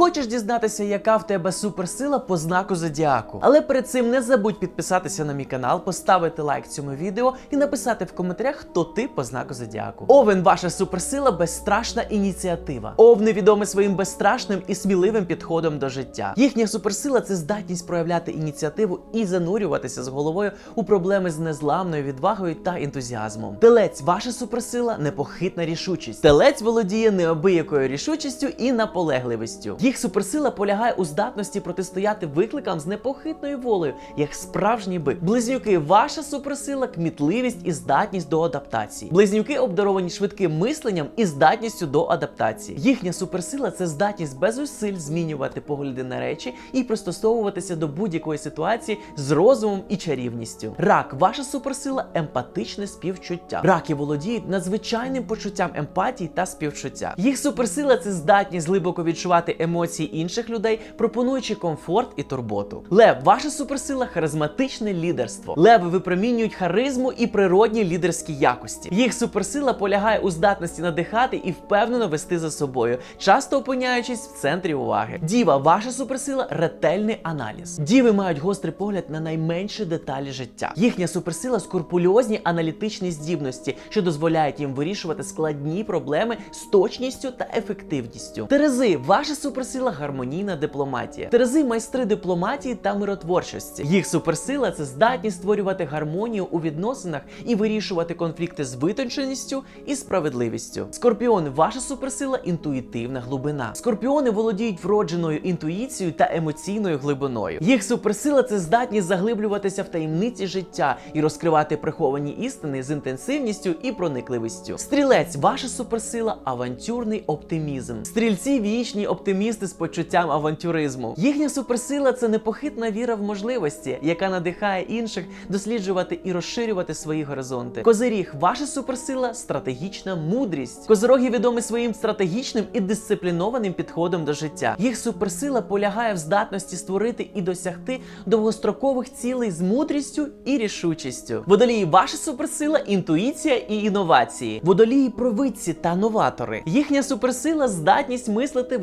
Хочеш дізнатися, яка в тебе суперсила по знаку зодіаку? Але перед цим не забудь підписатися на мій канал, поставити лайк цьому відео і написати в коментарях, хто ти по знаку зодіаку. Овен, ваша суперсила, безстрашна ініціатива. Овни відомі своїм безстрашним і сміливим підходом до життя. Їхня суперсила це здатність проявляти ініціативу і занурюватися з головою у проблеми з незламною відвагою та ентузіазмом. Телець, ваша суперсила непохитна рішучість. Телець володіє неабиякою рішучістю і наполегливістю. Їх суперсила полягає у здатності протистояти викликам з непохитною волею, як справжній бик. Близнюки, ваша суперсила кмітливість і здатність до адаптації. Близнюки обдаровані швидким мисленням і здатністю до адаптації. Їхня суперсила це здатність без зусиль змінювати погляди на речі і пристосовуватися до будь-якої ситуації з розумом і чарівністю. Рак, ваша суперсила емпатичне співчуття. Раки володіють надзвичайним почуттям емпатії та співчуття. Їх суперсила це здатність глибоко відчувати емоції інших людей, пропонуючи комфорт і турботу. Лев, ваша суперсила харизматичне лідерство. Леви випромінюють харизму і природні лідерські якості. Їх суперсила полягає у здатності надихати і впевнено вести за собою, часто опиняючись в центрі уваги. Діва, ваша суперсила ретельний аналіз. Діви мають гострий погляд на найменші деталі життя. Їхня суперсила скрупульозні аналітичні здібності, що дозволяють їм вирішувати складні проблеми з точністю та ефективністю. Терези, ваша суперсила гармонійна дипломатія. Терези майстри дипломатії та миротворчості. Їх суперсила це здатність створювати гармонію у відносинах і вирішувати конфлікти з витонченістю і справедливістю. Скорпіон, ваша суперсила інтуїтивна глибина. Скорпіони володіють вродженою інтуїцією та емоційною глибиною. Їх суперсила це здатність заглиблюватися в таємниці життя і розкривати приховані істини з інтенсивністю і проникливістю. Стрілець, ваша суперсила авантюрний оптимізм. Стрільці вічні оптимісти з почуттям авантюризму. Їхня суперсила це непохитна віра в можливості, яка надихає інших досліджувати і розширювати свої горизонти. Козиріг, ваша суперсила стратегічна мудрість. Козироги відомі своїм стратегічним і дисциплінованим підходом до життя. Їх суперсила полягає в здатності створити і досягти довгострокових цілей з мудрістю і рішучістю. Водолії, ваша суперсила інтуїція і інновації. Водолії провидці та новатори. Їхня суперсила здатність мислити,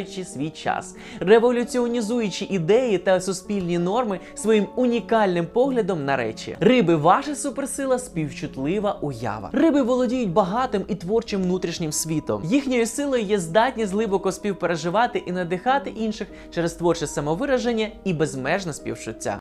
випереджаючи свій час, революціонізуючи ідеї та суспільні норми своїм унікальним поглядом на речі. Риби, ваша суперсила співчутлива уява. Риби володіють багатим і творчим внутрішнім світом. Їхньою силою є здатність глибоко співпереживати і надихати інших через творче самовираження і безмежне співчуття.